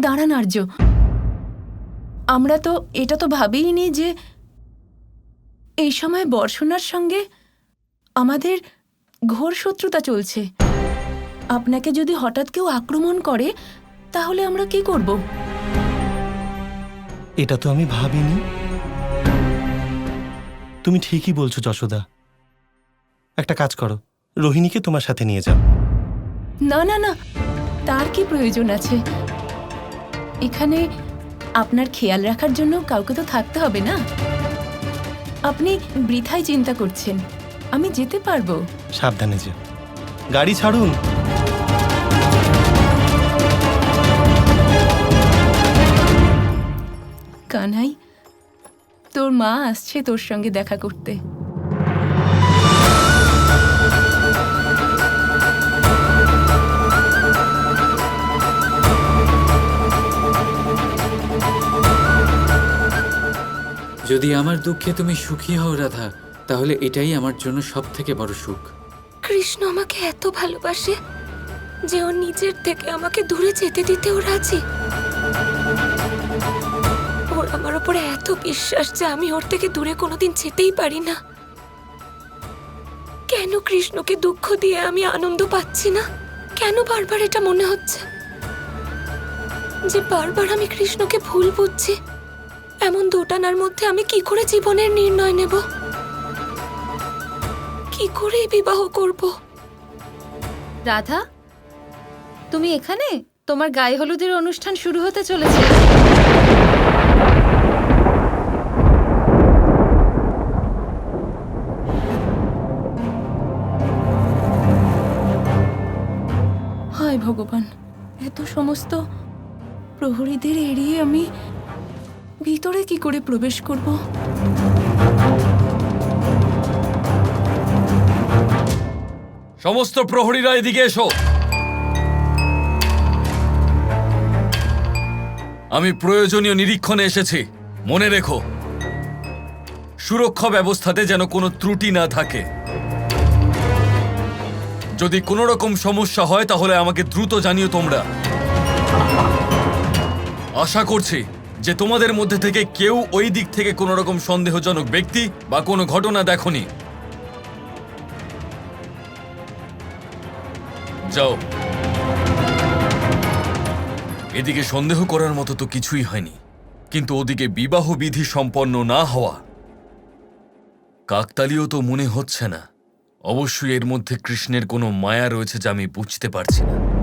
দাঁড়ান আর্য। আমরা তো এটা তো ভাবিনি যে এই সময় বর্ষণার সঙ্গে আমাদের ঘোর শত্রুতা চলছে। আপনাকে যদি হঠাৎ কেউ আক্রমণ করে তাহলে আমরা কি করব? এটা তো আমি ভাবিনি। তুমি ঠিকই বলছো যশোদা। একটা কাজ করো রোহিণীকে তোমার সাথে নিয়ে যাও। না না না তার কি প্রয়োজন আছে? এখানে আপনার খেয়াল রাখার জন্য কাউকে তো থাকতে হবে না? আপনি বৃথায় চিন্তা করছেন। আমি যেতে পারব। সাবধানে যে গাড়ি ছাড়ুন। কানাই তোর মা আসছে তোর সঙ্গে দেখা করতে। যদি আমার দুঃখে তুমি সুখী হও, রাধা, তাহলে এটাই আমার জন্য সব থেকে বড় সুখ। কৃষ্ণ আমাকে এত ভালোবাসে যে ও নিজের থেকে আমাকে দূরে যেতে দিতেও রাজি। ওর আমার উপরে এত বিশ্বাস যে আমি ওর থেকে দূরে কোনোদিন যেতেই পারি না। কেন কৃষ্ণকে দুঃখ দিয়ে আমি আনন্দ পাচ্ছি না? কেন বারবার এটা মনে হচ্ছে? যে বারবার আমি কৃষ্ণকে ভুল বুঝছি? এমন দুটানার মধ্যে আমি কি করে জীবনের নির্ণয় নেব? কি করে বিবাহ করব? রাধা তুমি এখানে? তোমার গায়ে হলুদের অনুষ্ঠান শুরু হতে চলেছে। হায় ভগবান এত সমস্ত প্রহরীদের এড়িয়ে আমি ভিতরে কি করে প্রবেশ করব? সমস্ত প্রহরীরা এদিকে এসো। আমি প্রয়োজনীয় নিরীক্ষণে এসেছি। মনে রেখো, সুরক্ষা ব্যবস্থাতে যেন কোনো ত্রুটি না থাকে। যদি কোনো রকম সমস্যা হয়, তাহলে আমাকে দ্রুত জানিও তোমরা। আশা করছি যে তোমাদের মধ্যে থেকে কেউ ওই দিক থেকে কোনো রকম সন্দেহজনক ব্যক্তি বা কোনো ঘটনা দেখনি। যাও। এদিকে সন্দেহ করার মতো তো কিছুই হয়নি। কিন্তু ওদিকে বিবাহ বিধি সম্পন্ন না হওয়া কাকতালীয় তো মনে হচ্ছে না। অবশ্যই এর মধ্যে কৃষ্ণের কোনো মায়া রয়েছে যা আমি বুঝতে পারছি না।